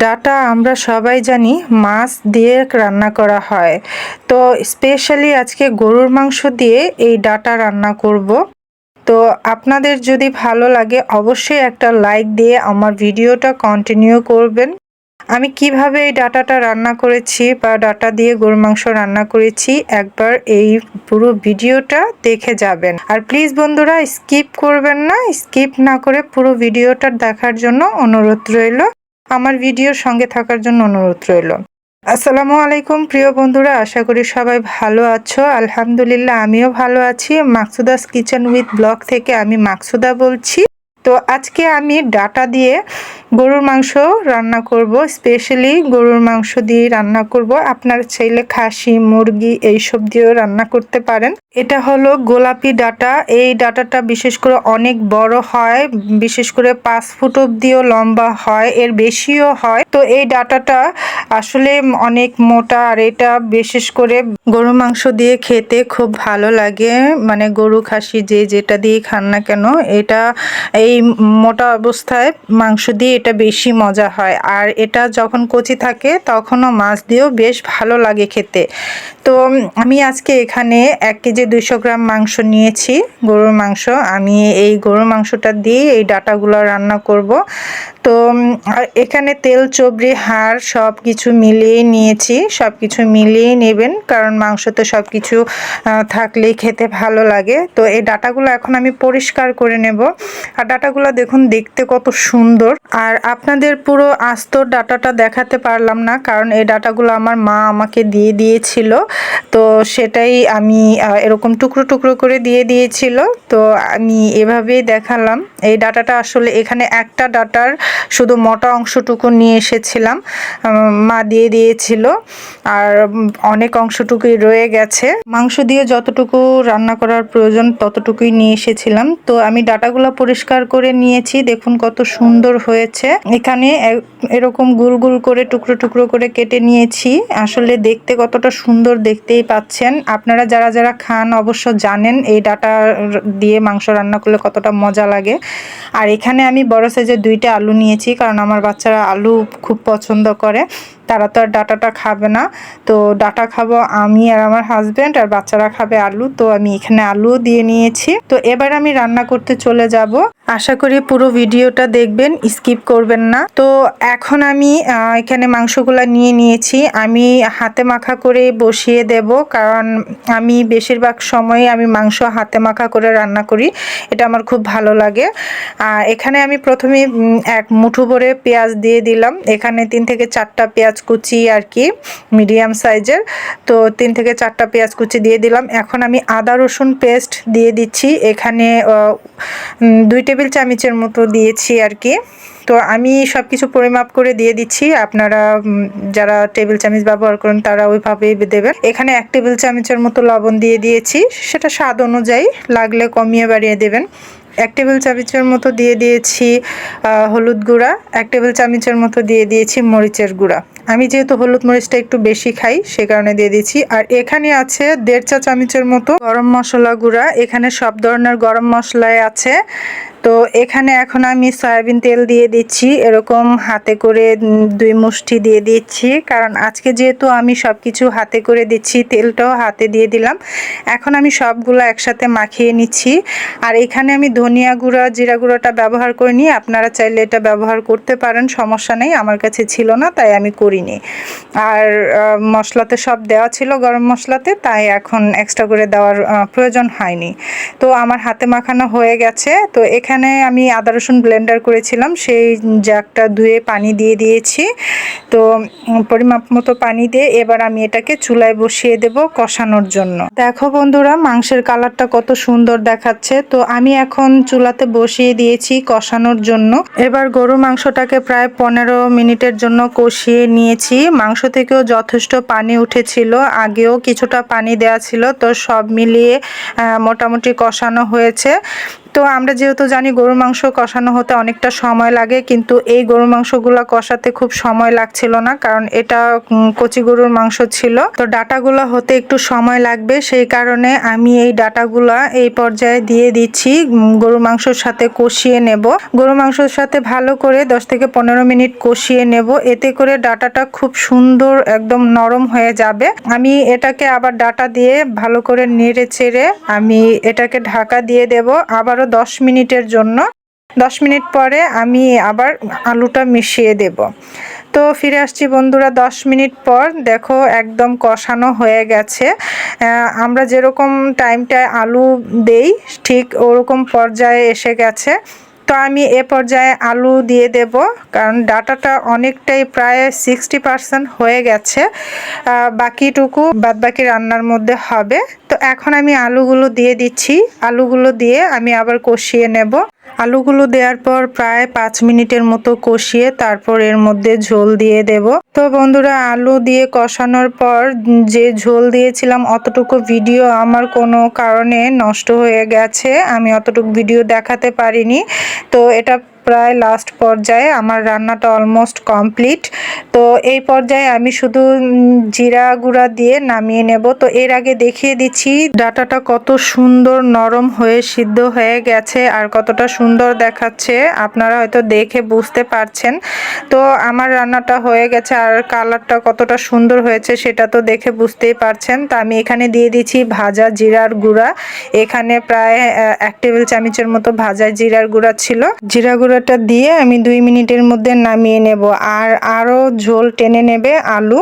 Data আমরা সবাই জানি মাছ দিয়ে রান্না করা হয়। তো স্পেশালি আজকে গরুর মাংস দিয়ে এই ডাটা রান্না করব। তো আপনাদের যদি ভালো লাগে অবশ্যই একটা লাইক দিয়ে আমার ভিডিওটা কন্টিনিউ করবেন। আমি কীভাবে এই ডাটাটা রান্না করেছি বা ডাটা দিয়ে গরুর মাংস রান্না করেছি একবার এই পুরো ভিডিওটা দেখে যাবেন। আর প্লিজ বন্ধুরা স্কিপ করবেন না স্কিপ না করে পুরো ভিডিওটা দেখার জন্য অনুরোধ রইল। আমার ভিডিওর সঙ্গে থাকার জন্য অনুরোধ রইল। আসসালামু আলাইকুম, প্রিয় বন্ধুরা, আশা করি সবাই ভালো আছো। আলহামদুলিল্লাহ, আমিও ভালো আছি। মাকসুদাস কিচেন উইথ ব্লগ থেকে আমি মাকসুদা বলছি। তো আজকে আমি ডাটা দিয়ে গরুর মাংস রান্না করব স্পেশালি গরুর মাংস দিয়ে রান্না করব। আপনার চাইলে খাসি, মুরগি, এইসব দিয়েও রান্না করতে পারেন। এটা হলো গোলাপি ডাটা। এই ডাটাটা বিশেষ করে অনেক বড় হয়, বিশেষ করে পাঁচ ফুট অব্দিও লম্বা হয়, এর বেশিও হয়। তো এই ডাটাটা আসলে অনেক মোটা, আর এটা বিশেষ করে গরু মাংস দিয়ে খেতে খুব ভালো লাগে। মানে গরু খাসি যে যেটা দিয়ে খান না কেন, এটা এই মোটা অবস্থায় মাংস দিয়ে এটা বেশি মজা হয়। আর এটা যখন কচি থাকে, তখনও মাছ দিয়েও বেশ ভালো লাগে খেতে। তো আমি আজকে এখানে এক কেজি দুইশো গ্রাম মাংস নিয়েছি, গরুর মাংস, আমি এই গরুর মাংসটা দিয়ে এই ডাটাগুলো রান্না করব। তো এখানে তেল চবড়ি হাড় সব কিছু মিলিয়ে নিয়েছি সব কিছু মিলিয়ে নেবেন, কারণ মাংস তো সব কিছু থাকলেই খেতে ভালো লাগে। তো এই ডাটাগুলো এখন আমি পরিষ্কার করে নেব। আর ডাটাগুলো দেখুন দেখতে কত সুন্দর। আর আপনাদের পুরো আস্ত ডাটাটা দেখাতে পারলাম না, কারণ এই ডাটাগুলো আমার মা আমাকে দিয়ে দিয়েছিল। তো সেটাই আমি এরকম টুকরো টুকরো করে দিয়ে দিয়েছিল। তো আমি এভাবেই দেখালাম। এই ডাটাটা আসলে এখানে একটা ডাটার শুধু মোটা অংশটুকু নিয়ে এসেছিলাম। মা দিয়ে দিয়েছিল। আর অনেক অংশটুকুই রয়ে গেছে। মাংস দিয়ে যতটুকু রান্না করার প্রয়োজন ততটুকুই নিয়ে এসেছিলাম। তো আমি ডাটাগুলো পরিষ্কার করে নিয়েছি। দেখুন কত সুন্দর হয়েছে। এখানে এরকম গুল গুল করে, টুকরো টুকরো করে কেটে নিয়েছি। আসলে দেখতে কতটা সুন্দর দেখতেই পাচ্ছেন। আপনারা যারা যারা খান অবশ্য জানেন এই ডাটা দিয়ে মাংস রান্না করলে কতটা মজা লাগে। আর এখানে আমি বড় সাইজের দুইটা আলু নিয়েছি, কারণ আমার বাচ্চারা আলু খুব পছন্দ করে। তারা তো আর ডাটাটা খাবে না। তো ডাটা খাব আমি আর আমার হাজব্যান্ড আর বাচ্চারা খাবে আলু। তো আমি এখানে আলুও দিয়ে নিয়েছি। তো এবার আমি রান্না করতে চলে যাব। আশা করি পুরো ভিডিওটা দেখবেন স্কিপ করবেন না। তো এখন আমি এখানে মাংসগুলো নিয়ে নিয়েছি। আমি হাতে মাখা করে বসিয়ে দেব। কারণ আমি বেশিরভাগ সময় আমি মাংস হাতে মাখা করে রান্না করি। এটা আমার খুব ভালো লাগে। এখানে আমি প্রথমে এক মুঠো ভরে পেঁয়াজ দিয়ে দিলাম। এখানে তিন থেকে চারটা পেঁয়াজ কুচি আর কি মিডিয়াম সাইজের তো তিন থেকে চারটা পেঁয়াজ কুচি দিয়ে দিলাম। এখন আমি আদা, রসুন পেস্ট দিয়ে দিচ্ছি। এখানে দুই টেবিল চামচের মতো দিয়েছি আর কি। তো আমি সব কিছু পরিমাপ করে দিয়ে দিচ্ছি। আপনারা যারা টেবিল চামচ ব্যবহার করেন, তারা ওইভাবেই দেবেন। এখানে এক টেবিল চামচের মতো লবণ দিয়ে দিয়েছি। সেটা স্বাদ অনুযায়ী লাগলে কমিয়ে বাড়িয়ে দেবেন। এক টেবিল চামচের মতো দিয়ে দিয়েছি হলুদ গুঁড়া। এক টেবিল চামচের মতো দিয়ে দিয়েছি মরিচের গুঁড়া। আমি যেহেতু হলুদ মরিচটা একটু বেশি খাই, সে কারণে দিয়ে দিচ্ছি। আর এখানে আছে দেড় চা চামচের মতো গরম মশলা গুঁড়া। এখানে সব ধরনের গরম মশলাই আছে। তো এখানে এখন আমি সয়াবিন তেল দিয়ে দিচ্ছি। এরকম হাতে করে দুই মুষ্টি দিয়ে দিচ্ছি। কারণ আজকে যেহেতু আমি সব কিছু হাতে করে দিচ্ছি, তেলটাও হাতে দিয়ে দিলাম। এখন আমি সবগুলো একসাথে মাখিয়ে নিচ্ছি। আর এখানে আমি ধনিয়া গুঁড়া, জিরা গুঁড়োটা ব্যবহার করিনি। আপনারা চাইলে এটা ব্যবহার করতে পারেন, সমস্যা নেই। আমার কাছে ছিল না, তাই আমি করিনি। আর মশলাতে সব দেওয়া ছিল গরম মশলাতে, তাই এখন এক্সট্রা করে দেওয়ার প্রয়োজন হয়নি। তো আমার হাতে মাখানো হয়ে গেছে। তো এখানে আমি আদা রসুন ব্লেন্ডার করেছিলাম, সেই জাগটা ধুয়ে পানি দিয়ে দিয়েছি। তো পরিমাপ মতো পানি দিয়ে এবার আমি এটাকে চুলায় বসিয়ে দেব কষানোর জন্য। দেখো বন্ধুরা, মাংসের কালারটা কত সুন্দর দেখাচ্ছে। তো আমি এখন চুলাতে বসিয়ে দিয়েছি কষানোর জন্য। এবার গরু মাংসটাকে প্রায় পনেরো মিনিটের জন্য কষিয়ে নিয়েছি মাংস থেকেও যথেষ্ট পানি উঠেছিল। আগেও কিছুটা পানি দেওয়া ছিল, তো সব মিলিয়ে মোটামুটি কষানো হয়েছে। তো আমরা যেহেতু জানি গরুর মাংস কষানো হতে অনেকটা সময় লাগে, কিন্তু এই গরুর মাংসগুলো কষাতে খুব সময় লাগছিল না, কারণ এটা কচি গরুর মাংস ছিল। তো ডাটাগুলো হতে একটু সময় লাগবে, সেই কারণে আমি এই ডাটাগুলা এই পর্যায়ে দিয়ে দিচ্ছি গরুর মাংসর সাথে কষিয়ে নেব। গরুর মাংসর সাথে ভালো করে দশ থেকে পনেরো মিনিট কষিয়ে নেব। এতে করে ডাটাটা খুব সুন্দর একদম নরম হয়ে যাবে। আমি এটাকে আবার ডাটা দিয়ে ভালো করে নেড়ে চেড়ে আমি এটাকে ঢাকা দিয়ে দেব আবারও দশ মিনিটের জন্য। দশ মিনিট পরে আমি আবার আলুটা মিশিয়ে দেব। তো ফিরে আসছি বন্ধুরা, দশ মিনিট পর দেখো একদম কষানো হয়ে গেছে। আমরা যেরকম টাইমটায় আলু দেই, ঠিক ওরকম পর্যায়ে এসে গেছে। তো আমি এ পর্যায়ে আলু দিয়ে দেব, কারণ ডাটাটা অনেকটাই প্রায় সিক্সটি পার্সেন্ট হয়ে গেছে। বাকিটুকু বাদবাকি রান্নার মধ্যে হবে। তো এখন আমি আলুগুলো দিয়ে দিচ্ছি। আলুগুলো দিয়ে আমি আবার কষিয়ে নেব। আলুগুলো দেওয়ার পর প্রায় পাঁচ মিনিটের মতো কষিয়ে তারপর এর মধ্যে ঝোল দিয়ে দেব। তো বন্ধুরা, আলু দিয়ে কষানোর পর যে ঝোল দিয়েছিলাম, অতটুকু ভিডিও আমার কোনো কারণে নষ্ট হয়ে গেছে। আমি অতটুকু ভিডিও দেখাতে পারিনি। তো এটা প্রায় লাস্ট পর্যায়ে আমার রান্নাটা অলমোস্ট কমপ্লিট তো এই পর্যায়ে আমি শুধু জিরা গুঁড়া দিয়ে নামিয়ে নেব। তো এর আগে দেখিয়ে দিচ্ছি, ডাটাটা কত সুন্দর নরম হয়ে সিদ্ধ হয়ে গেছে আর কতটা সুন্দর দেখাচ্ছে। আপনারা হয়তো দেখে বুঝতে পারছেন। তো আমার রান্নাটা হয়ে গেছে আর কালারটা কতটা সুন্দর হয়েছে সেটা তো দেখে বুঝতেই পারছেন। তো আমি এখানে দিয়ে দিচ্ছি ভাজা জিরার গুঁড়া। এখানে প্রায় এক টেবিল চামচের মতো ভাজা জিরার গুঁড়া ছিল। জিরা গুঁড়াটা দিয়ে আমি দুই মিনিটের মধ্যে নামিয়ে নেব। আর আরও ঝোল টেনে নেবে আলু।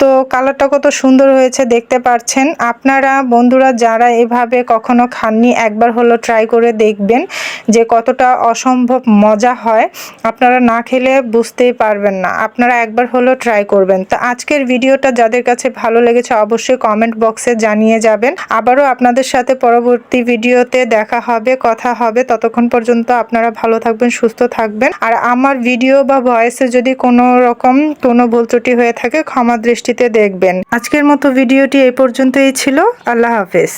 তো কালারটা কত সুন্দর হয়েছে দেখতে পাচ্ছেন আপনারা বন্ধুরা যারা এভাবে কখনো খাননি, একবার হলো ট্রাই করে দেখবেন। যে কতটা অসম্ভব মজা হয়, আপনারা না খেলে বুঝতেই পারবেন না। আপনারা একবার হলো ট্রাই করবেন। তো আজকের ভিডিওটা যাদের কাছে ভালো লেগেছে অবশ্যই কমেন্ট বক্সে জানিয়ে যাবেন। আবারও আপনাদের সাথে পরবর্তী ভিডিওতে দেখা হবে, কথা হবে। ততক্ষণ পর্যন্ত আপনারা ভালো থাকবেন, সুস্থ থাকবেন। আর আমার ভিডিও বা ভয়েসে যদি কোনো রকম কোনো ভুল ত্রুটি হয়ে থাকে, ক্ষমা দৃষ্টিতে দেখবেন। আজকের মতো ভিডিওটি এই পর্যন্তই ছিল। আল্লাহ হাফেজ।